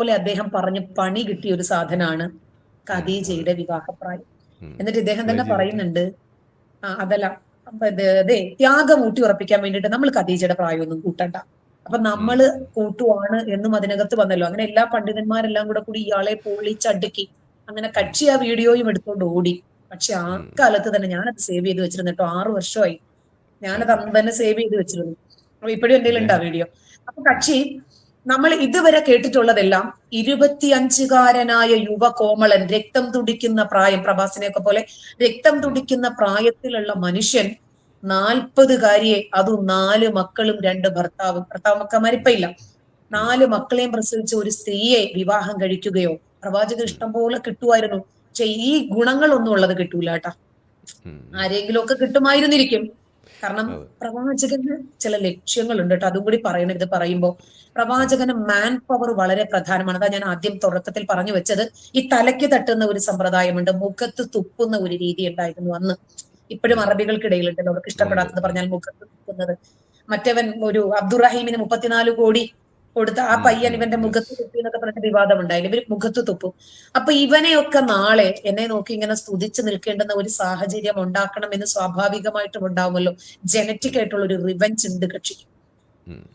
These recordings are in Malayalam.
പോലെ അദ്ദേഹം പറഞ്ഞ് പണി കിട്ടിയ ഒരു സാധനമാണ് ഖദീജയുടെ വിവാഹപ്രായം. എന്നിട്ട് ഇദ്ദേഹം തന്നെ. പറയുന്നുണ്ട് ആ അതല്ല അതെ ത്യാഗം ഊട്ടി ഉറപ്പിക്കാൻ വേണ്ടിയിട്ട് നമ്മൾ ഖദീജയുടെ പ്രായമൊന്നും കൂട്ടണ്ട. അപ്പൊ നമ്മൾ കൂട്ടുവാണ് എന്നും അതിനകത്ത് വന്നല്ലോ. അങ്ങനെ എല്ലാ പണ്ഡിതന്മാരെല്ലാം കൂടെ കൂടി ഇയാളെ പൊളിച്ചടുക്കി അങ്ങനെ കക്ഷി ആ വീഡിയോയും എടുത്തോണ്ട് ഓടി. പക്ഷെ ആ. കാലത്ത് തന്നെ ഞാനത് സേവ് ചെയ്ത് വെച്ചിരുന്നു കേട്ടോ ആറു വർഷമായി. ഞാനത് അന്ന് തന്നെ സേവ് ചെയ്ത് വെച്ചിരുന്നു. അപ്പൊ ഇപ്പോഴും എന്തെങ്കിലും ഉണ്ടാ വീഡിയോ? അപ്പൊ കക്ഷി നമ്മൾ ഇതുവരെ കേട്ടിട്ടുള്ളതെല്ലാം ഇരുപത്തിയഞ്ചുകാരനായ യുവ കോമളൻ രക്തം തുടിക്കുന്ന പ്രായം പ്രഭാസിനെയൊക്കെ പോലെ രക്തം തുടിക്കുന്ന പ്രായത്തിലുള്ള മനുഷ്യൻ നാൽപ്പതുകാരിയെ അതും നാല് മക്കളും രണ്ട് ഭർത്താവും. ഭർത്താവ് മക്ക മരിപ്പയില്ല നാല് മക്കളെയും പ്രസവിച്ച ഒരു സ്ത്രീയെ വിവാഹം കഴിക്കുകയോ പ്രവാചകൻ ഇഷ്ടം പോലെ കിട്ടുമായിരുന്നു. പക്ഷെ ഈ ഗുണങ്ങളൊന്നും ഉള്ളത് കിട്ടൂല കേട്ടാ. ആരെങ്കിലും ഒക്കെ കിട്ടുമായിരുന്നിരിക്കും. കാരണം പ്രവാചകന് ചില ലക്ഷ്യങ്ങളുണ്ട് കേട്ടോ. അതും കൂടി പറയണം. ഇത് പറയുമ്പോൾ പ്രവാചകന് മാൻ പവർ വളരെ പ്രധാനമാണ്. അതാ ഞാൻ ആദ്യം തുടക്കത്തിൽ പറഞ്ഞു വെച്ചത്. ഈ തലയ്ക്ക് തട്ടുന്ന ഒരു സമ്പ്രദായമുണ്ട്. മുഖത്ത് തുപ്പുന്ന ഒരു രീതി ഉണ്ടായിരുന്നു അന്ന്. ഇപ്പോഴും അറബികൾക്കിടയിലുണ്ടല്ലോ. അവർക്ക് ഇഷ്ടപ്പെടാത്തത് പറഞ്ഞാൽ മുഖത്ത് തുപ്പുന്നത്. മറ്റവൻ ഒരു അബ്ദുറഹീമിന് മുപ്പത്തിനാല് കോടി കൊടുത്ത ആ പയ്യൻ ഇവന്റെ മുഖത്ത് തുപ്പി എന്നൊക്കെ പറഞ്ഞിട്ട് വിവാദം ഉണ്ടായില്ല ഇവർ മുഖത്ത് തുപ്പും. അപ്പൊ ഇവനെയൊക്കെ നാളെ എന്നെ നോക്കി ഇങ്ങനെ സ്തുതിച്ച് നിൽക്കേണ്ടുന്ന ഒരു സാഹചര്യം ഉണ്ടാക്കണം എന്ന് സ്വാഭാവികമായിട്ടും ഉണ്ടാവുമല്ലോ. ജനറ്റിക് ആയിട്ടുള്ള ഒരു റിവഞ്ച് ഉണ്ട് കക്ഷിക്ക്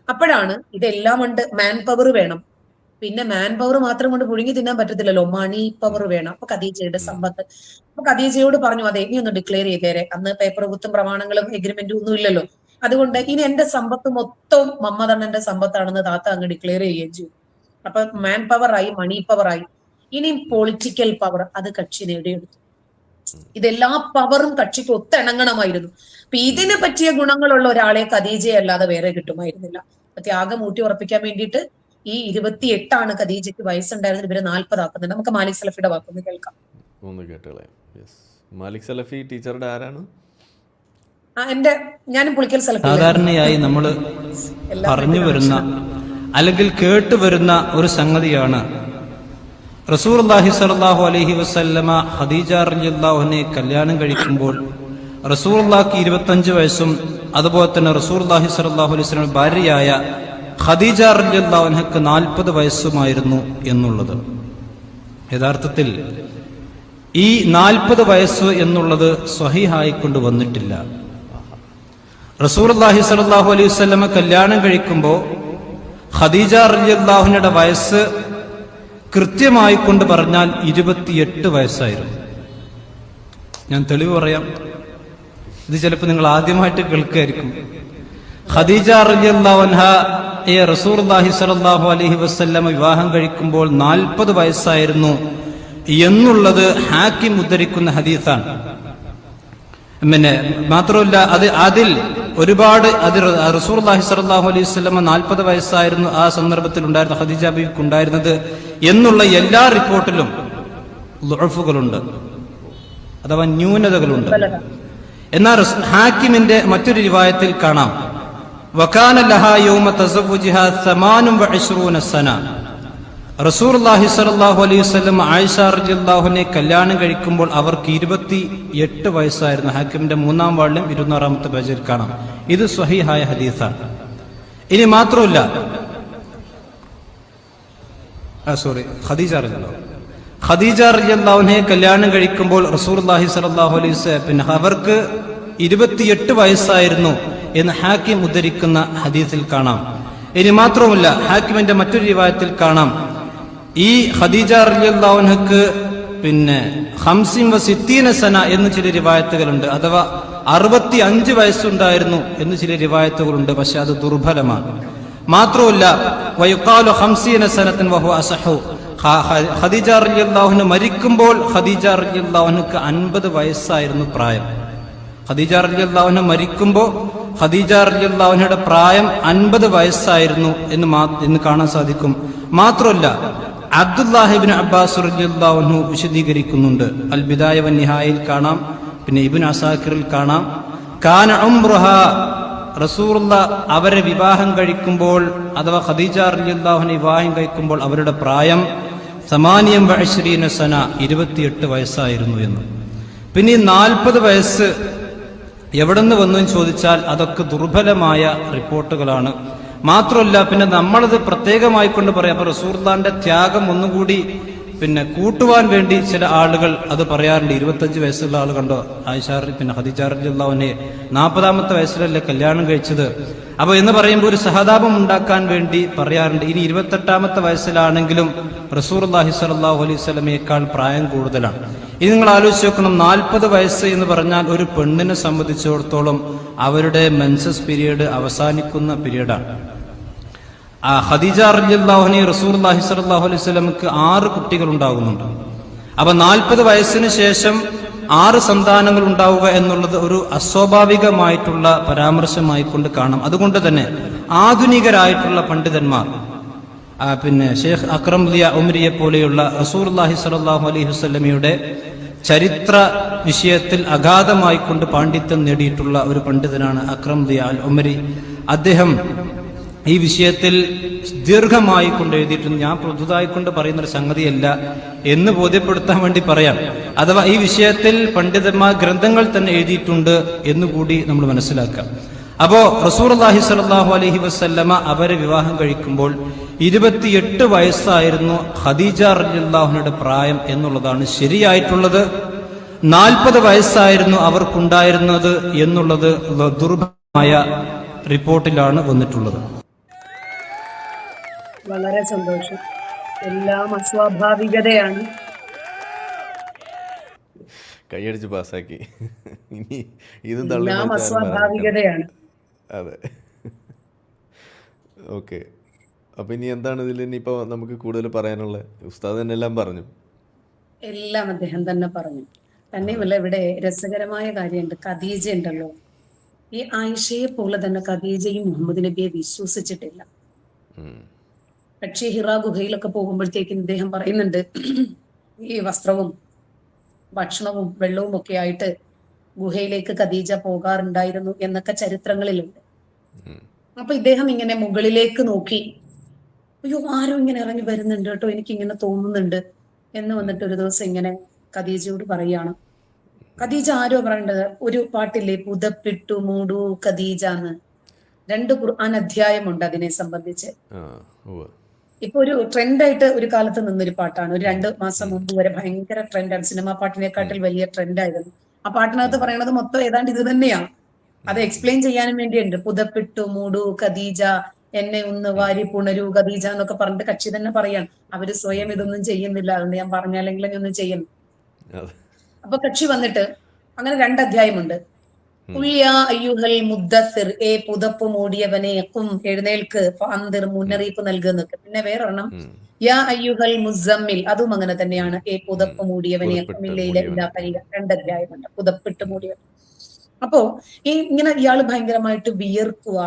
അപ്പോഴാണ് ഇതെല്ലാം ഉണ്ട്. മാൻ പവർ വേണം. പിന്നെ മാൻ പവർ മാത്രം കൊണ്ട് പുഴുങ്ങി തിന്നാൻ പറ്റത്തില്ലല്ലോ. മണി പവർ വേണം. അപ്പൊ ഖദീജയുടെ സമ്പത്ത്. അപ്പൊ ഖദീജയോട് പറഞ്ഞു അതെ ഇനി ഒന്ന് ഡിക്ലെയർ ചെയ്തേരെ. അന്ന് പേപ്പർ കുത്തും പ്രമാണങ്ങളും എഗ്രിമെന്റും ഒന്നും ഇല്ലല്ലോ അതുകൊണ്ട് ഇനി എന്റെ സമ്പത്ത് മൊത്തം മമ്മതണ്ണന്റെ സമ്പത്താണെന്ന് താത്ത അങ്ങ് ഡിക്ലെയർ ചെയ്യുകയും ചെയ്തു അപ്പൊ മാൻ പവറായി മണി പവറായി ആയി ഇനി പൊളിറ്റിക്കൽ പവർ അത് കക്ഷി നേടിയെടുത്തു. ഇതെല്ലാ പവറും കക്ഷിക്ക് ഒത്തിണങ്ങണമായിരുന്നു. അപ്പൊ ഇതിനെ പറ്റിയ ഗുണങ്ങളുള്ള ഒരാളെ ഖദീജയല്ലാതെ വേറെ കിട്ടുമായിരുന്നില്ല. അപ്പൊ ത്യാഗം ഊട്ടി ഉറപ്പിക്കാൻ വേണ്ടിയിട്ട് ഈ ഇരുപത്തി എട്ടാണ് ഖദീജയ്ക്ക് വയസ്സുണ്ടായിരുന്നത്. ഇവരെ നാൽപ്പതാക്കുന്നുണ്ട് നമുക്ക് മാലിക് സലഫിയുടെ വാക്കൊന്ന് കേൾക്കാം. ഒന്ന് കേട്ടോളെ. മാലിക് സലഫി ടീച്ചറുടെ ആരാണ്? എന്റെ ഞാനും പുളിക്കൽ സാധാരണയായി നമ്മൾ പറഞ്ഞു വരുന്ന അല്ലെങ്കിൽ കേട്ടു വരുന്ന ഒരു സംഗതിയാണ്. റസൂർ അള്ളാഹി സലാഹു അലഹി വസല്ലമ ഹദീജ റഞ്ജുല്ലാഹുനെ കല്യാണം കഴിക്കുമ്പോൾ റസൂർ അള്ളാഹ്ക്ക് ഇരുപത്തഞ്ച് വയസ്സും അതുപോലെ തന്നെ റസൂർ അള്ളാഹി സലാഹു അലൈഹി ഭാര്യയായ ഖദീജ റഞ്ജുല്ലാഹുനക്ക് നാൽപ്പത് വയസ്സുമായിരുന്നു എന്നുള്ളത്. യഥാർത്ഥത്തിൽ ഈ നാൽപ്പത് വയസ്സ് എന്നുള്ളത് സ്വഹിഹായിക്കൊണ്ട് വന്നിട്ടില്ല. റസൂർ അള്ളാഹി സലാഹു അലൈഹി വസ്ലമ കല്യാണം കഴിക്കുമ്പോൾ ഖദീജ റലിയല്ലാഹുനയുടെ വയസ്സ് കൃത്യമായി കൊണ്ട് പറഞ്ഞാൽ ഇരുപത്തിയെട്ട് വയസ്സായിരുന്നു. ഞാൻ തെളിവ് പറയാം. ഇത് ചിലപ്പോൾ നിങ്ങൾ ആദ്യമായിട്ട് കേൾക്കായിരിക്കും. ഖദീജ റലിയല്ലാഹുൻഹ ഏ റസൂർ അള്ളാഹി സലാഹു അലഹി വസ്ല്ലമ വിവാഹം കഴിക്കുമ്പോൾ നാൽപ്പത് വയസ്സായിരുന്നു എന്നുള്ളത് ഹാക്കിം ഉദ്ധരിക്കുന്ന ഹദീസാണ്. പിന്നെ മാത്രമല്ല അത് അതിൽ ഒരുപാട് അത് റസൂർ അള്ളാഹി സലാഹു അലൈഹി സ്വലമ നാൽപ്പത് വയസ്സായിരുന്നു ആ സന്ദർഭത്തിൽ ഉണ്ടായിരുന്ന ഖദീജ ബീവിക്ക് ഉണ്ടായിരുന്നത് എന്നുള്ള എല്ലാ റിപ്പോർട്ടിലും ലുഴഫുകളുണ്ട് അഥവാ ന്യൂനതകളുണ്ട്. എന്നാൽ ഹാക്കിമിന്റെ മറ്റൊരു രൂപായത്തിൽ കാണാം. വക്കാന ലഹ യൗമ തസഫുജിഹ സമാനും വഇശ്റൂന സന അള്ളാഹി സലാഹു അലൈഹി വസ്ലം ആയിഷ റളിയല്ലാഹുവിനെ കല്യാണം കഴിക്കുമ്പോൾ അവർക്ക് ഇരുപത്തി എട്ട് വയസ്സായിരുന്നു. ഹാക്കിമിന്റെ മൂന്നാം വാളിലും ഇരുന്നൂറാമത്തെ പേജിൽ കാണാം. ഇത് സ്വഹീഹായ ഹദീസാണ്. ഇനി മാത്രമല്ല സോറി ഖദീജ ഹദീജ ഖദീജ റളിയല്ലാഹുവിനെ കല്യാണം കഴിക്കുമ്പോൾ റസൂർല്ലാഹി സലാഹു അലൈഹി പിന്നെ അവർക്ക് ഇരുപത്തിയെട്ട് വയസ്സായിരുന്നു എന്ന് ഹാക്കിം ഉദ്ധരിക്കുന്ന ഹദീസിൽ കാണാം. ഇനി മാത്രവുമല്ല ഹാക്കിമിന്റെ മറ്റൊരു വിവാഹത്തിൽ കാണാം. ഈ ഖദീജ റളിയല്ലാഹുൻഹക്ക് പിന്നെ ഹംസിം വ സിത്തീന സന എന്ന് ചില രിവായത്തുകളുണ്ട് അഥവാ അറുപത്തി അഞ്ച് വയസ്സുണ്ടായിരുന്നു എന്ന് ചില രിവായത്തുകളുണ്ട് പക്ഷെ അത് ദുർബലമാണ്. മാത്രമല്ല വയുക്കാലു ഹംസീന സനത്തിൻ വഹു അസഹു. ഖദീജ റളിയല്ലാഹുവിന് മരിക്കുമ്പോൾ ഖദീജ റളിയല്ലാഹുവിനക്ക് അൻപത് വയസ്സായിരുന്നു പ്രായം. ഖദീജ റളിയല്ലാഹുവിന് മരിക്കുമ്പോൾ ഖദീജ റളിയല്ലാഹുവിനയുടെ പ്രായം അൻപത് വയസ്സായിരുന്നു എന്ന് മാ- എന്ന് കാണാൻ സാധിക്കും. മാത്രമല്ല അബ്ദുല്ലാഹിബിൻ അബ്ബാസ് റളിയല്ലാഹുവിനു വിശദീകരിക്കുന്നുണ്ട്. അൽ വന്യഹായിൽ കാണാം പിന്നെ ഇബിൻ അസാക്കിറിൽ കാണാം. കാന ഉംറുഹ റസൂറുള്ള അവരെ വിവാഹം കഴിക്കുമ്പോൾ അഥവാ ഖദീജ റളിയല്ലാഹുവിനെ വിവാഹം കഴിക്കുമ്പോൾ അവരുടെ പ്രായം സമാനിയം വഴശ്രീന സന ഇരുപത്തിയെട്ട് വയസ്സായിരുന്നു എന്ന്. പിന്നെ ഈ നാൽപ്പത് വയസ്സ് എവിടെ നിന്ന് വന്നു ചോദിച്ചാൽ അതൊക്കെ ദുർബലമായ റിപ്പോർട്ടുകളാണ്. മാത്രമല്ല പിന്നെ നമ്മളത് പ്രത്യേകമായി കൊണ്ട് പറയാം. അപ്പൊ റസൂർദാന്റെ ത്യാഗം ഒന്നുകൂടി പിന്നെ കൂട്ടുവാൻ വേണ്ടി ചില ആളുകൾ അത് പറയാറുണ്ട്. ഇരുപത്തഞ്ച് വയസ്സുള്ള ആൾ കണ്ടോ? ആയിഷാർ പിന്നെ ഹദിജാറിലുള്ളവനെ നാൽപ്പതാമത്തെ വയസ്സിലല്ലേ കല്യാണം കഴിച്ചത്? അപ്പൊ എന്ന് പറയുമ്പോൾ ഒരു സഹതാപം ഉണ്ടാക്കാൻ വേണ്ടി പറയാറുണ്ട്. ഇനി ഇരുപത്തെട്ടാമത്തെ വയസ്സിലാണെങ്കിലും റസൂർ അള്ളാഹി സലാഹു അലൈഹി സ്വലമയേക്കാൾ പ്രായം കൂടുതലാണ്. ഇനി നിങ്ങൾ ആലോചിച്ച് നോക്കണം. നാൽപ്പത് വയസ്സ് എന്ന് പറഞ്ഞാൽ ഒരു പെണ്ണിനെ സംബന്ധിച്ചിടത്തോളം അവരുടെ മെൻസസ് പീരീഡ് അവസാനിക്കുന്ന പീരീഡാണ് ആ ഖദീജ റലിയല്ലാഹുനി റസൂർ അള്ളാഹി സ്വലാഹു അലൈഹി സ്വലമുക്ക് ആറ് കുട്ടികൾ ഉണ്ടാകുന്നുണ്ട് അപ്പൊ നാൽപ്പത് വയസ്സിന് ശേഷം ആറ് സന്താനങ്ങൾ ഉണ്ടാവുക എന്നുള്ളത് ഒരു അസ്വാഭാവികമായിട്ടുള്ള പരാമർശമായി കൊണ്ട് കാണാം. അതുകൊണ്ട് തന്നെ ആധുനികരായിട്ടുള്ള പണ്ഡിതന്മാർ പിന്നെ ഷെയ്ഖ് അക്രം ലിയ ഉമരിയെ പോലെയുള്ള റസൂർ അള്ളാഹി സ്വലാഹു അലൈഹി വസ്ലമിയുടെ ചരിത്ര വിഷയത്തിൽ അഗാധമായി കൊണ്ട് പാണ്ഡിത്യം നേടിയിട്ടുള്ള ഒരു പണ്ഡിതനാണ് അക്രം ലിയ അൽ ഉമരി. അദ്ദേഹം ഈ വിഷയത്തിൽ ദീർഘമായി കൊണ്ട് എഴുതിയിട്ടുണ്ട്. ഞാൻ പുതുതായി കൊണ്ട് പറയുന്ന ഒരു സംഗതിയല്ല എന്ന് ബോധ്യപ്പെടുത്താൻ വേണ്ടി പറയാം. അഥവാ ഈ വിഷയത്തിൽ പണ്ഡിതന്മാർ ഗ്രന്ഥങ്ങൾ തന്നെ എഴുതിയിട്ടുണ്ട് എന്നുകൂടി നമ്മൾ മനസ്സിലാക്കാം. അപ്പോ റസൂർ അള്ളാഹി സ്വല്ലല്ലാഹു അലഹി വസ്ല്ലമ അവരെ വിവാഹം കഴിക്കുമ്പോൾ ഇരുപത്തിയെട്ട് വയസ്സായിരുന്നു ഖദീജ റലിയല്ലാഹുനയുടെ പ്രായം എന്നുള്ളതാണ് ശരിയായിട്ടുള്ളത്. നാൽപ്പത് വയസ്സായിരുന്നു അവർക്കുണ്ടായിരുന്നത് എന്നുള്ളത് ദുർഭമായ റിപ്പോർട്ടിലാണ് വന്നിട്ടുള്ളത്. വളരെ സന്തോഷം. എല്ലാം അസ്വാഭാവികതയാണ്. കൈയടിച്ച് പാസ്സാക്കി. ഇനി ഇതും തള്ളി അസ്വാഭാവികതയാണ്. അതെ. ഓക്കെ. അപ്പൊ ഇനി എന്താണ് ഇതിൽ ഇനിയിപ്പോ നമുക്ക് കൂടുതൽ പറയാനുള്ളത് ഉസ്താദ് തന്നെ എല്ലാം പറഞ്ഞു. എല്ലാം അദ്ദേഹം തന്നെ പറഞ്ഞു. തന്നെയുമല്ല ഇവിടെ രസകരമായ കാര്യമുണ്ട്. ഖദീജ ഉണ്ടല്ലോ. ഈ ആയിഷയെ പോലെ തന്നെ ഖദീജയും മുഹമ്മദ് നബിയെ വിശ്വസിച്ചിട്ടില്ല. പക്ഷേ ഹിറ ഗുഹയിലൊക്കെ പോകുമ്പോഴത്തേക്കും ഇദ്ദേഹം പറയുന്നുണ്ട് ഈ വസ്ത്രവും ഭക്ഷണവും വെള്ളവും ഒക്കെ ആയിട്ട് ഗുഹയിലേക്ക് ഖദീജ പോകാറുണ്ടായിരുന്നു എന്നൊക്കെ ചരിത്രങ്ങളിലുണ്ട്. അപ്പൊ ഇദ്ദേഹം ഇങ്ങനെ മുകളിലേക്ക് നോക്കി അയ്യോ ആരും ഇങ്ങനെ ഇറങ്ങി വരുന്നുണ്ട് കേട്ടോ എനിക്ക് ഇങ്ങനെ തോന്നുന്നുണ്ട് എന്ന് വന്നിട്ട് ഒരു ദിവസം ഇങ്ങനെ ഖദീജയോട് പറയാണ്. ഖദീജ ആരോ പറയേണ്ടത്? ഒരു പാട്ടില്ലേ പുതപ്പിട്ടു മൂടു ഖദീജ എന്ന്. രണ്ട് ഖുർആൻ അധ്യായമുണ്ട് അതിനെ സംബന്ധിച്ച്. ഇപ്പൊ ഒരു ട്രെൻഡായിട്ട് ഒരു കാലത്ത് നിന്നൊരു പാട്ടാണ്. ഒരു രണ്ട് മാസം മുമ്പ് വരെ ഭയങ്കര ട്രെൻഡാണ് സിനിമാ പാട്ടിനെക്കാട്ടിൽ വലിയ ട്രെൻഡായിരുന്നു ആ പാട്ടിനകത്ത് പറയണത് മൊത്തം ഏതാണ്ട് ഇത് തന്നെയാണ്. അത് എക്സ്പ്ലെയിൻ ചെയ്യാനും വേണ്ടിയുണ്ട്. പുതപ്പിട്ടു മൂടു ഖദീജ എന്നെ ഒന്ന് വാരി പുണരൂ ഖദീജ എന്നൊക്കെ പറഞ്ഞിട്ട് കക്ഷി തന്നെ പറയാണ്. അവർ സ്വയം ഇതൊന്നും ചെയ്യുന്നില്ല. അതുകൊണ്ട് ഞാൻ പറഞ്ഞാലെങ്കിലും ഒന്നും ചെയ്യുന്നു. അപ്പൊ കക്ഷി വന്നിട്ട് അങ്ങനെ രണ്ട് അധ്യായമുണ്ട്. അയ്യുഹൽ മുദ്ദസിർ ഏ പുതപ്പ് മൂടിയവനെ കും എഴുന്നേൽക്ക് ഫാന്തിർ മുന്നറിയിപ്പ് നൽകുന്നൊക്കെ പിന്നെ വേറൊരെണ്ണം യാ അയ്യുഹൽ മുസമ്മിൽ അതും അങ്ങനെ തന്നെയാണ്. ഏ പുതപ്പ് മൂടിയവനെ കുമില്ലയിലെ. പരിക അധ്യായമുണ്ട് പുതപ്പിട്ട് മൂടിയവൻ അപ്പോ ഈ ഇങ്ങനെ ഇയാൾ ഭയങ്കരമായിട്ട് വിയർക്കുക.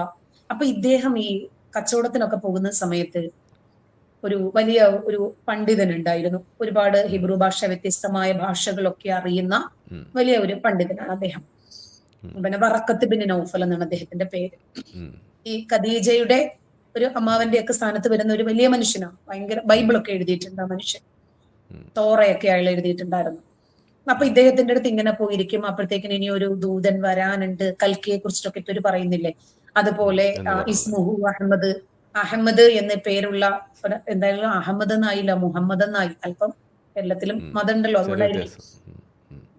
അപ്പൊ ഇദ്ദേഹം ഈ കച്ചവടത്തിനൊക്കെ പോകുന്ന സമയത്ത് ഒരു വലിയ ഒരു പണ്ഡിതൻ ഉണ്ടായിരുന്നു ഒരുപാട് ഹിബ്രു ഭാഷ വ്യത്യസ്തമായ ഭാഷകളൊക്കെ അറിയുന്ന. വലിയ ഒരു പണ്ഡിതനാണ് അദ്ദേഹം. പിന്നെ വറക്കത്ത് ബിൻ നൗഫൽ എന്നാണ് അദ്ദേഹത്തിന്റെ പേര്. ഈ ഖദീജയുടെ ഒരു അമ്മാവന്റെ ഒക്കെ സ്ഥാനത്ത് വരുന്ന ഒരു വലിയ മനുഷ്യനാണ് ഭയങ്കര ബൈബിളൊക്കെ എഴുതിയിട്ടുണ്ട് ആ മനുഷ്യൻ. തോറയൊക്കെ അയാൾ എഴുതിയിട്ടുണ്ടായിരുന്നു. അപ്പൊ ഇദ്ദേഹത്തിന്റെ അടുത്ത് ഇങ്ങനെ പോയിരിക്കും. അപ്പോഴത്തേക്കിന് ഇനി ഒരു ദൂതൻ വരാനുണ്ട്. കൽക്കിയെ കുറിച്ചിട്ടൊക്കെ ഇവർ പറയുന്നില്ലേ? അതുപോലെ. ഇസ്മുഹു അഹമ്മദ്. അഹമ്മദ് എന്ന പേരുള്ള എന്തായാലും അഹമ്മദ് എന്നായില്ല മുഹമ്മദ് എന്നായി അല്പം എല്ലാത്തിലും ഉം. മതം ഉണ്ടല്ലോ അതുകൊണ്ടായിരിക്കും.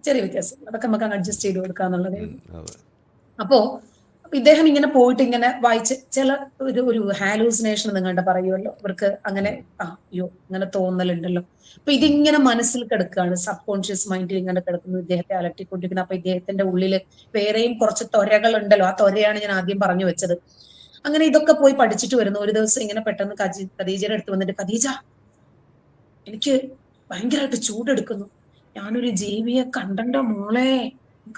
ചെറിയ വ്യത്യാസം. അതൊക്കെ നമുക്ക് അങ്ങ് അഡ്ജസ്റ്റ് ചെയ്ത് കൊടുക്കാന്നുള്ളത് ഉം. അതെ. അപ്പോ ഇദ്ദേഹം ഇങ്ങനെ പോയിട്ട് ഇങ്ങനെ വായിച്ച് ചില ഒരു ഒരു ഹാലൂസിനേഷൻ നിങ്ങളുടെ പറയുമല്ലോ. ഇവർക്ക് അങ്ങനെ ആ അയ്യോ ഇങ്ങനെ തോന്നലുണ്ടല്ലോ. അപ്പൊ ഇതിങ്ങനെ മനസ്സിൽ കിടക്കുകയാണ്. സബ് കോൺഷ്യസ് മൈൻഡിൽ ഇങ്ങനെ കിടക്കുന്നു ഇദ്ദേഹത്തെ അലട്ടിക്കൊണ്ടിരിക്കുന്നത്. അപ്പൊ ഇദ്ദേഹത്തിന്റെ ഉള്ളിൽ വേറെയും കുറച്ച് തൊരകളുണ്ടല്ലോ ഉണ്ടല്ലോ ആ തൊരയാണ് ഞാൻ ആദ്യം പറഞ്ഞു വെച്ചത്. അങ്ങനെ ഇതൊക്കെ പോയി പഠിച്ചിട്ട് വരുന്നു. ഒരു ദിവസം ഇങ്ങനെ പെട്ടെന്ന് കജി ഖദീജയുടെ അടുത്ത് വന്നിട്ട് ഖദീജ എനിക്ക് ഭയങ്കരമായിട്ട് ചൂടെടുക്കുന്നു. ഞാനൊരു ജീവിയെ കണ്ടണ്ട മോളെ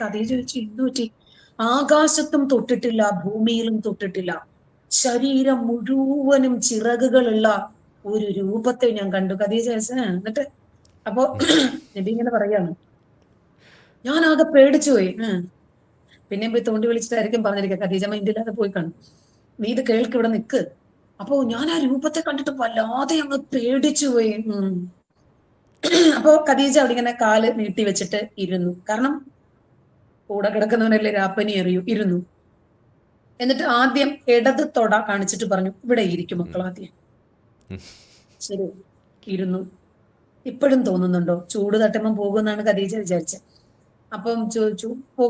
ഖദീജ ചോദിച്ചു എന്തു ആകാശത്തും തൊട്ടിട്ടില്ല ഭൂമിയിലും തൊട്ടിട്ടില്ല. ശരീരം മുഴുവനും ചിറകുകളുള്ള ഒരു രൂപത്തെ ഞാൻ കണ്ടു. കഥയെ ചോദിച്ച എന്നിട്ട് അപ്പോ നബി ഇങ്ങനെ പറയാണ്. ഞാൻ ആകെ പേടിച്ചു പോയി പിന്നെ പോയി തോണ്ടി വിളിച്ചിട്ടായിരിക്കും പറഞ്ഞിരിക്കുക. ഖദീജ മൈൻഡില്ലാതെ പോയി കാണും. നീ ഇത് കേൾക്ക് ഇവിടെ നിക്ക്. അപ്പോ ഞാൻ ആ രൂപത്തെ കണ്ടിട്ട് വല്ലാതെ അങ്ങ് പേടിച്ചു പോയി ഉം. അപ്പോ ഖദീജ അവിടെ ഇങ്ങനെ കാൽ നീട്ടി വെച്ചിട്ട് ഇരുന്നു. കാരണം കൂടെ കിടക്കുന്നവനല്ലേ രാപ്പനി എറിയൂ. ഇരുന്നു. എന്നിട്ട് ആദ്യം ഇടത് തൊട കാണിച്ചിട്ട് പറഞ്ഞു ഇവിടെ ഇരിക്കും മക്കൾ ആദ്യം. ശരി ഇരുന്നു. ഇപ്പോഴും തോന്നുന്നുണ്ടോ? ചൂട് തട്ടുമ്പം പോകുമെന്നാണ് ഖദീജ വിചാരിച്ചത് അപ്പം ചോദിച്ചു "പോ-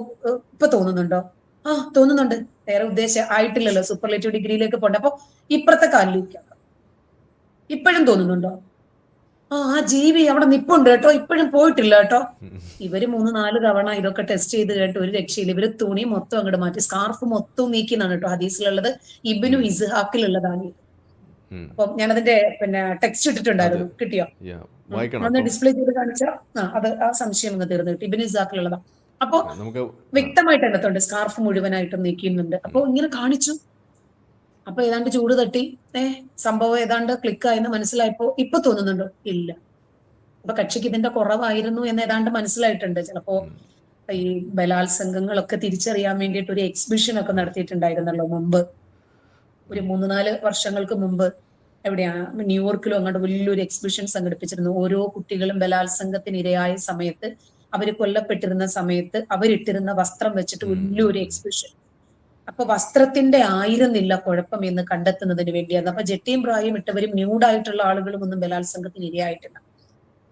ഇപ്പൊ തോന്നുന്നുണ്ടോ? ആ തോന്നുന്നുണ്ട്. വേറെ ഉദ്ദേശം ആയിട്ടില്ലല്ലോ. സൂപ്പർലേറ്റീവ് ഡിഗ്രിയിലേക്ക് പോണ്ട അപ്പൊ ഇപ്പുറത്തെ കാലിലേക്ക് ഇപ്പോഴും തോന്നുന്നുണ്ടോ? ആ ആ ജീവി അവിടെ നിപ്പുണ്ട് കേട്ടോ. ഇപ്പോഴും പോയിട്ടില്ല കേട്ടോ. ഇവർ മൂന്ന് നാല് തവണ ഇതൊക്കെ ടെസ്റ്റ് ചെയ്ത് കേട്ടോ ഒരു രക്ഷയില്ല. ഇവർ തുണി മൊത്തം അങ്ങോട്ട് മാറ്റി. സ്കാർഫ് മൊത്തം നീക്കിന്നാണ് കേട്ടോ ഹദീസിലുള്ളത്. ഇബിനു ഇസ്ഹാക്കിലുള്ളതാണ് അപ്പൊ ഞാനതിന്റെ പിന്നെ ടെക്സ്റ്റ് ഇട്ടിട്ടുണ്ടായിരുന്നു. കിട്ടിയോ? ഒന്ന് ഡിസ്പ്ലേ ചെയ്ത് കാണിച്ചാ ആ അത് ആ സംശയം അങ്ങ് തീർന്നു കിട്ടി. ഇബിനു ഇസ്ഹാക്കിലുള്ളതാണ് അപ്പൊ വ്യക്തമായിട്ട് അതിനകത്തുണ്ട്. സ്കാർഫ് മുഴുവനായിട്ടും നീക്കുന്നുണ്ട് അപ്പൊ ഇങ്ങനെ കാണിച്ചു. അപ്പൊ ഏതാണ്ട് ചൂട് തട്ടി ഏ സംഭവം ഏതാണ്ട് ക്ലിക്ക് ആയെന്ന് മനസ്സിലായപ്പോ ഇപ്പൊ തോന്നുന്നുണ്ടോ? ഇല്ല. അപ്പൊ കക്ഷിക്ക് ഇതിന്റെ കുറവായിരുന്നു എന്ന് ഏതാണ്ട് മനസ്സിലായിട്ടുണ്ട്. ചിലപ്പോ ഈ ബലാത്സംഗങ്ങളൊക്കെ തിരിച്ചറിയാൻ വേണ്ടിയിട്ട് ഒരു എക്സിബിഷൻ ഒക്കെ നടത്തിയിട്ടുണ്ടായിരുന്നല്ലോ മുമ്പ്. ഒരു മൂന്ന് നാല് വർഷങ്ങൾക്ക് മുമ്പ് എവിടെയാ ന്യൂയോർക്കിലും അങ്ങോട്ട് വലിയൊരു എക്സിബിഷൻ സംഘടിപ്പിച്ചിരുന്നു. ഓരോ കുട്ടികളും ബലാത്സംഗത്തിന് ഇരയായ സമയത്ത് അവർ കൊല്ലപ്പെട്ടിരുന്ന സമയത്ത് അവരിട്ടിരുന്ന വസ്ത്രം വെച്ചിട്ട് വലിയൊരു എക്സിബിഷൻ അപ്പൊ വസ്ത്രത്തിന്റെ ആയിരുന്നില്ല കുഴപ്പം എന്ന് കണ്ടെത്തുന്നതിന് വേണ്ടിയാണ് അപ്പൊ ജെട്ടിയും പ്രായം ഇട്ടവരും ന്യൂഡായിട്ടുള്ള ആളുകളും ഒന്നും ബലാത്സംഗത്തിന് ഇരയായിട്ടില്ല.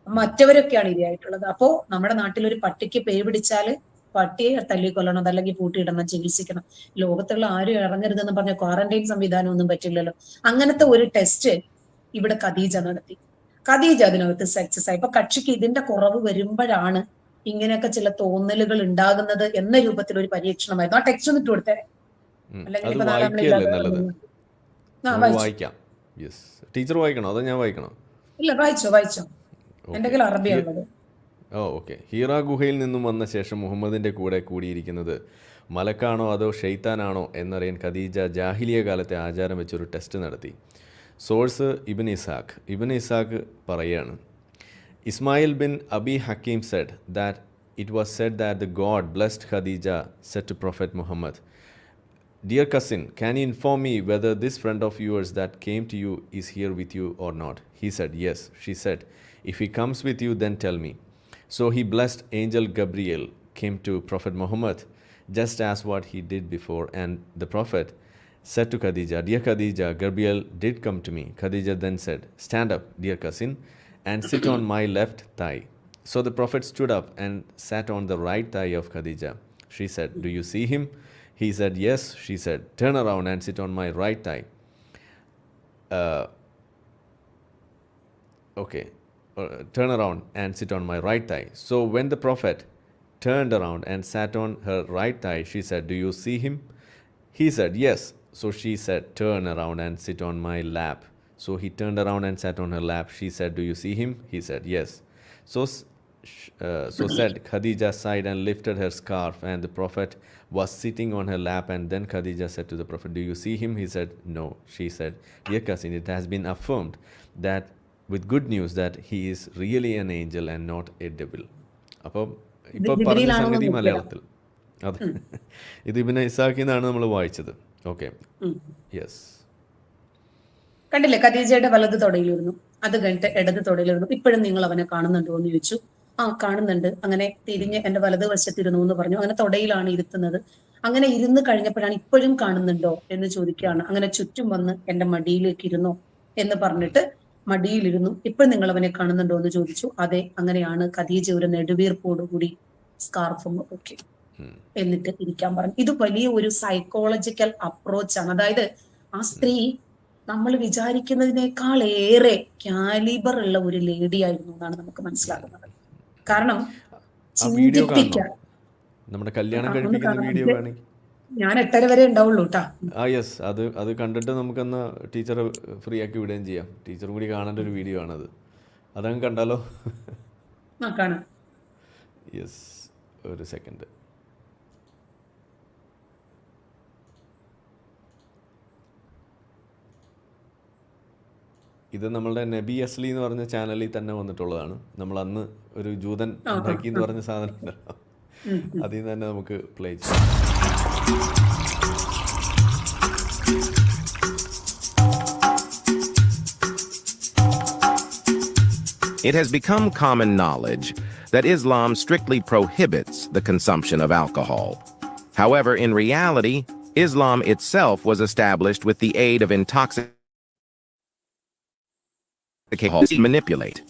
മറ്റവരൊക്കെയാണ് ഇരയായിട്ടുള്ളത്. അപ്പോ നമ്മുടെ നാട്ടിൽ ഒരു പട്ടിക്ക് പേ പിടിച്ചാൽ പട്ടിയെ തല്ലിക്കൊല്ലണം അതല്ലെങ്കിൽ പൂട്ടിയിടണം ചികിത്സിക്കണം. ലോകത്തുള്ള ആരും ഇറങ്ങരുതെന്ന് പറഞ്ഞ ക്വാറന്റൈൻ സംവിധാനം ഒന്നും പറ്റില്ലല്ലോ. അങ്ങനത്തെ ഒരു ടെസ്റ്റ് ഇവിടെ ഖദീജ നടത്തി. ഖദീജ അതിനകത്ത് സക്സസ് ആയി. ഇപ്പൊ കക്ഷിക്ക് ഇതിന്റെ കുറവ് വരുമ്പോഴാണ് ഇങ്ങനെയൊക്കെ ചില തോന്നലുകൾ ഉണ്ടാകുന്നത് എന്ന രൂപത്തിൽ ഒരു പരീക്ഷണമായിരുന്നു. ആ ടെക്സ്റ്റ് ഒന്ന് ഇട്ട് കൊടുത്തേ. അത് വായിക്കുകയല്ലേ നല്ലത്? വായിക്കാം. യെസ് ടീച്ചർ വായിക്കണോ? അതോ ഞാൻ വായിക്കണോ? ഇല്ല വായിച്ചോ വായിച്ചോ. എന്റെ കയ്യിൽ അറബിയാണുള്ളത് ഓ ഓക്കെ ഹീറ ഗുഹയിൽ നിന്നും വന്ന ശേഷം മുഹമ്മദിന്റെ കൂടെ കൂടിയിരിക്കുന്നത് മലക്കാണോ അതോ ഷെയ്ത്താനാണോ എന്നറിയാൻ ഖദീജ ജാഹിലിയ കാലത്തെ ആചാരം വെച്ചൊരു ടെസ്റ്റ് നടത്തി. Source Ibn Ishaq. Ibn Ishaq പറയാണ് Ismail bin Abi Hakim said that it was said that the God blessed Khadija said to prophet Muhammad Dear cousin, can you inform me whether this friend of yours that came to you is here with you or not? He said, Yes. She said, If he comes with you, then tell me. So he blessed angel Gabriel came to Prophet Muhammad just as what he did before, and the Prophet said to Khadija, Dear Khadija, Gabriel did come to me. Khadija then said, Stand up, dear cousin, and sit on my left thigh. So the Prophet stood up and sat on the right thigh of Khadija. She said, Do you see him? He said, Yes. She said, Turn around and sit on my right thigh. Uh, okay. Uh, turn around and sit on my right thigh. So when the Prophet turned around and sat on her right thigh, she said, Do you see him? He said, Yes. So she said, Turn around and sit on my lap. So he turned around and sat on her lap. She said, Do you see him? He said, Yes. So, so said Khadija sighed and lifted her scarf, and the Prophet was sitting on her lap. And then Khadija said to the Prophet, Do you see him? He said, No. She said, Dear cousin, it has been affirmed that with good news that he is really an angel and not a devil. അപ്പം ഇപ്പൊ പറഞ്ഞ സംഗതി മലയാളത്തിൽ അതെ ഇത് ഇബിന് ഇസാഖിന്നാണ് നമ്മൾ വായിച്ചത് ഓക്കെ. യെസ് കണ്ടില്ലേ ഖദീജയുടെ വലത് തുടയിലിരുന്നു അത് കഴിഞ്ഞിട്ട് ഇടത് തുടയിലിരുന്നു ഇപ്പോഴും നിങ്ങൾ അവനെ കാണുന്നുണ്ടോ എന്ന് ചോദിച്ചു ആ കാണുന്നുണ്ട്. അങ്ങനെ തിരിഞ്ഞ് എന്റെ വലത് വശത്തിരുന്നു എന്ന് പറഞ്ഞു. അങ്ങനെ തൊടയിലാണ് ഇരുത്തുന്നത്. അങ്ങനെ ഇരുന്ന് കഴിഞ്ഞപ്പോഴാണ് ഇപ്പോഴും കാണുന്നുണ്ടോ എന്ന് ചോദിക്കുകയാണ്. അങ്ങനെ ചുറ്റും വന്ന് എന്റെ മടിയിലേക്ക് ഇരുന്നോ എന്ന് പറഞ്ഞിട്ട് മടിയിലിരുന്നു. ഇപ്പോഴും നിങ്ങൾ അവനെ കാണുന്നുണ്ടോ എന്ന് ചോദിച്ചു. അതെ അങ്ങനെയാണ്. ഖദീജ ഒരു നെടുവീർപ്പോടുകൂടി സ്കാർഫും ഒക്കെ എന്നിട്ട് ഇരിക്കാൻ പറഞ്ഞു. ഇത് വലിയ ഒരു സൈക്കോളജിക്കൽ അപ്രോച്ചാണ് അതായത് ആ സ്ത്രീ നമ്മൾ വിചാരിക്കുന്നതിനേക്കാൾ ഏറെ കാലിബർ ഉള്ള ഒരു ലേഡി ആയിരുന്നു എന്നാണ് നമുക്ക് മനസ്സിലാകുന്നത്. കാരണം നമ്മുടെ കല്യാണം കഴിപ്പിക്കുന്ന വീഡിയോ ഇത് ഞാൻ എട്ടര വരെ ഉണ്ടാവുള്ളൂ ആ യെസ് അത് അത് കണ്ടിട്ട് നമുക്കെന്ന് ടീച്ചറെ ഫ്രീ ആക്കി വിടുകയും ചെയ്യാം. ടീച്ചറും കൂടി കാണേണ്ട ഒരു വീഡിയോ ആണത്. അതങ്ങ് കണ്ടാലോ? കാണാം. യെസ് ഒരു സെക്കൻഡ് ഇത് നമ്മളുടെ നബി അസ്ലി എന്ന് പറഞ്ഞ ചാനലിൽ തന്നെ വന്നിട്ടുള്ളതാണ് നമ്മൾ അന്ന് ഒരു ജൂതൻ ഉണ്ടാക്കി എന്ന് പറഞ്ഞ സാധനം ഉണ്ടല്ലോ അതിൽ നിന്ന് തന്നെ നമുക്ക് പ്ലേ ചെയ്യാം It has become common knowledge that Islam strictly prohibits the consumption of alcohol. However, in reality, Islam itself was established with the aid of intoxicating manipulate.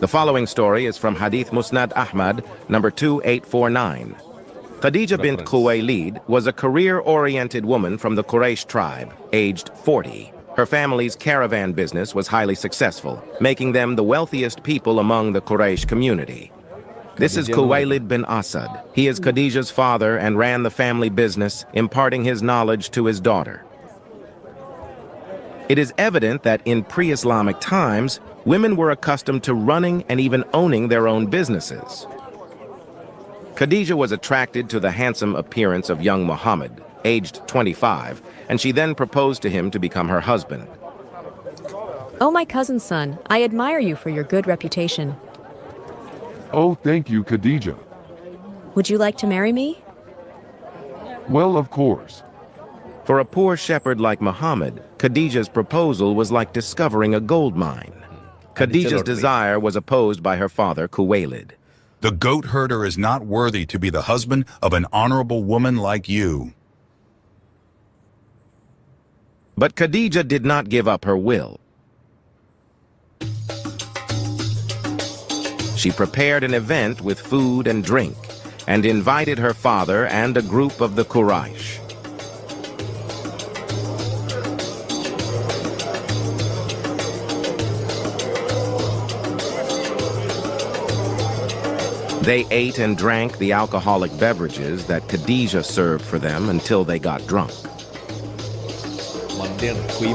The following story is from Hadith Musnad Ahmad, number 2849. Khadija bint. Khuwaylid was a career-oriented woman from the Quraysh tribe, aged 40. Her family's caravan business was highly successful, making them the wealthiest people among the Quraysh community. This is Khadija Khuwaylid bin Asad. He is Khadija's father and ran the family business, imparting his knowledge to his daughter. It is evident that in pre-Islamic times, women were accustomed to running and even owning their own businesses. Khadija was attracted to the handsome appearance of young Muhammad, aged 25, and she then proposed to him to become her husband. Oh, my cousin's son, I admire you for your good reputation. Oh, thank you, Khadija. Would you like to marry me? Well, of course. For a poor shepherd like Muhammad, Khadija's proposal was like discovering a gold mine. Khadija's desire was opposed by her father, Kuwaylid. The goat herder is not worthy to be the husband of an honorable woman like you. But Khadija did not give up her will. She prepared an event with food and drink and invited her father and a group of the Quraysh. They ate and drank the alcoholic beverages that Khadijah served for them until they got drunk.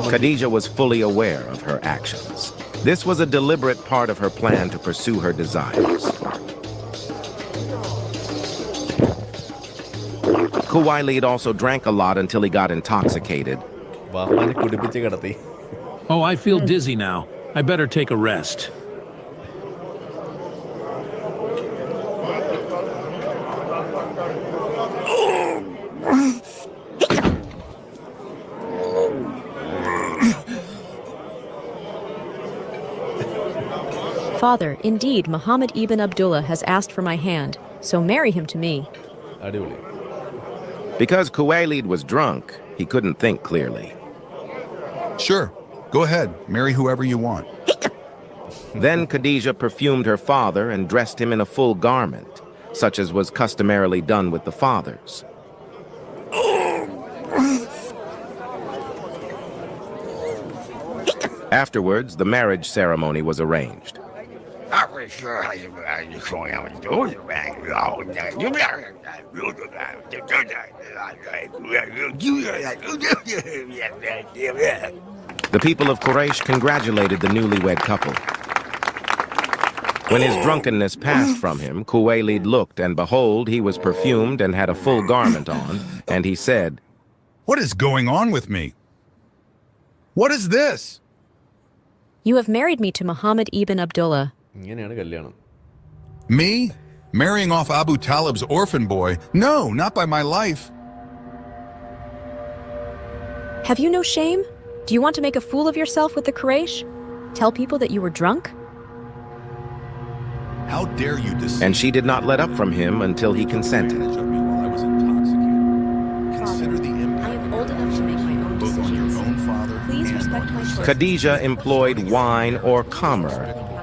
Khadijah was fully aware of her actions. This was a deliberate part of her plan to pursue her desires. Kuwailid also drank a lot until he got intoxicated. Oh, I feel dizzy now. I better take a rest. Father, indeed, Muhammad ibn Abdullah has asked for my hand, so marry him to me. Because Kuwailid was drunk, he couldn't think clearly. Sure, go ahead, marry whoever you want. then Khadijah perfumed her father and dressed him in a full garment, such as was customarily done with the fathers. Afterwards, the marriage ceremony was arranged. The people of Quraysh congratulated the newlywed couple. When his drunkenness passed from him, Kuwailid looked, and behold, he was perfumed and had a full garment on, and he said, What is going on with me? What is this? You have married me to Muhammad ibn Abdullah. ഇങ്ങനെയാണ് കല്യാണം Me? Marrying off Abu Talib's orphan boy? No, not by my life. Have you no shame? Do you want to make a fool of yourself with the Quraysh? Tell people that you were drunk? How dare you deceive and she did not let up from him until he consented. advantage of me while I was intoxicated. Consider the I impact am old enough to make my own both on your decisions. own father Please and respect on my yourself. choice. Khadija employed wine or khamr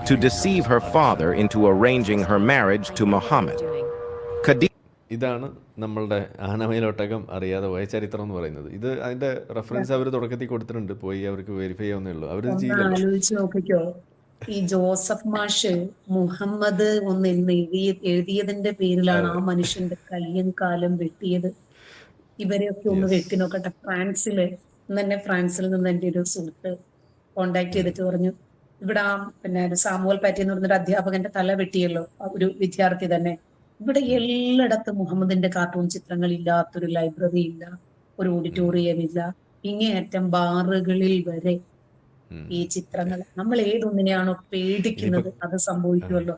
To deceive her father into arranging her marriage to Muhammad. Khadija ഇതാണ് നമ്മളുടെ ആനമയിലൊട്ടകം അറിയാതെ പോയ ചരിത്രം എന്ന് പറയുന്നത്. ഇത് അതിന്റെ റെഫറൻസ് അവർ തുടക്കത്തിൽ കൊടുത്തിട്ടുണ്ട്. പോയി അവർക്ക് വെരിഫൈ ചെയ്യാവുന്നേ ഉള്ളൂ. അവർ ചെയ്യില്ലല്ലോ ഈ ജോസഫ് മാഷ് മുഹമ്മദ് ഒന്ന് എഴുതിയ എഴുതി എഴുതിയതിന്റെ പേരിലാണ് ആ മനുഷ്യന്റെ കയ്യും കാലും വെട്ടിയത്. ഇവരെയൊക്കെ ഒന്ന് വെട്ടി നോക്കട്ടെ ഫ്രാൻസിൽ ഇന്ന് തന്നെ ഫ്രാൻസിൽ നിന്ന് എന്റെ ഒരു സുഹൃത്ത് കോണ്ടാക്ട് ചെയ്തിട്ട് പറഞ്ഞു. ഇവിടെ ആ പിന്നെ സാമുവൽ പാറ്റി എന്ന് പറഞ്ഞൊരു അധ്യാപകന്റെ തല വെട്ടിയല്ലോ ഒരു വിദ്യാർത്ഥി തന്നെ. ഇവിടെ എല്ലായിടത്തും മുഹമ്മദിന്റെ കാർട്ടൂൺ ചിത്രങ്ങൾ ഇല്ലാത്തൊരു ലൈബ്രറി ഇല്ല ഒരു ഓഡിറ്റോറിയം ഇല്ല. ഇങ്ങേയറ്റം ബാറുകളിൽ വരെ ഈ ചിത്രങ്ങൾ. നമ്മൾ ഏതൊന്നിനെയാണോ പേടിക്കുന്നത് അത് സംഭവിക്കുമല്ലോ.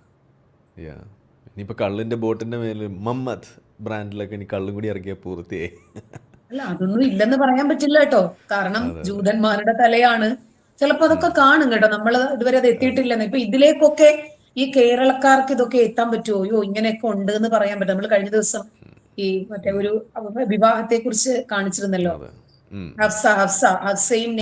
ഇനിയിപ്പോ കള്ളിന്റെ ബോട്ടിന്റെ മേലെ മമ്മദ് ബ്രാൻഡിലൊക്കെ ഇനി കള്ളും കൂടി ഇറക്കിയ പൂർത്തിയായി. അല്ല അതൊന്നും ഇല്ലെന്ന് പറയാൻ പറ്റില്ല കേട്ടോ. കാരണം ജൂതന്മാരുടെ തലയാണ്. ചിലപ്പോ അതൊക്കെ കാണും കേട്ടോ. നമ്മൾ ഇതുവരെ അത് എത്തിയിട്ടില്ലെന്ന്. ഇപ്പൊ ഇതിലേക്കൊക്കെ ഈ കേരളക്കാർക്ക് ഇതൊക്കെ എത്താൻ പറ്റുമോ അയ്യോ ഇങ്ങനെയൊക്കെ ഉണ്ട് എന്ന് പറയാൻ പറ്റും. നമ്മൾ കഴിഞ്ഞ ദിവസം ഈ മറ്റേ ഒരു വിവാഹത്തെ കുറിച്ച് കാണിച്ചിരുന്നല്ലോ. ഹഫ്സ ഹഫ്സ ഹഫ്സയും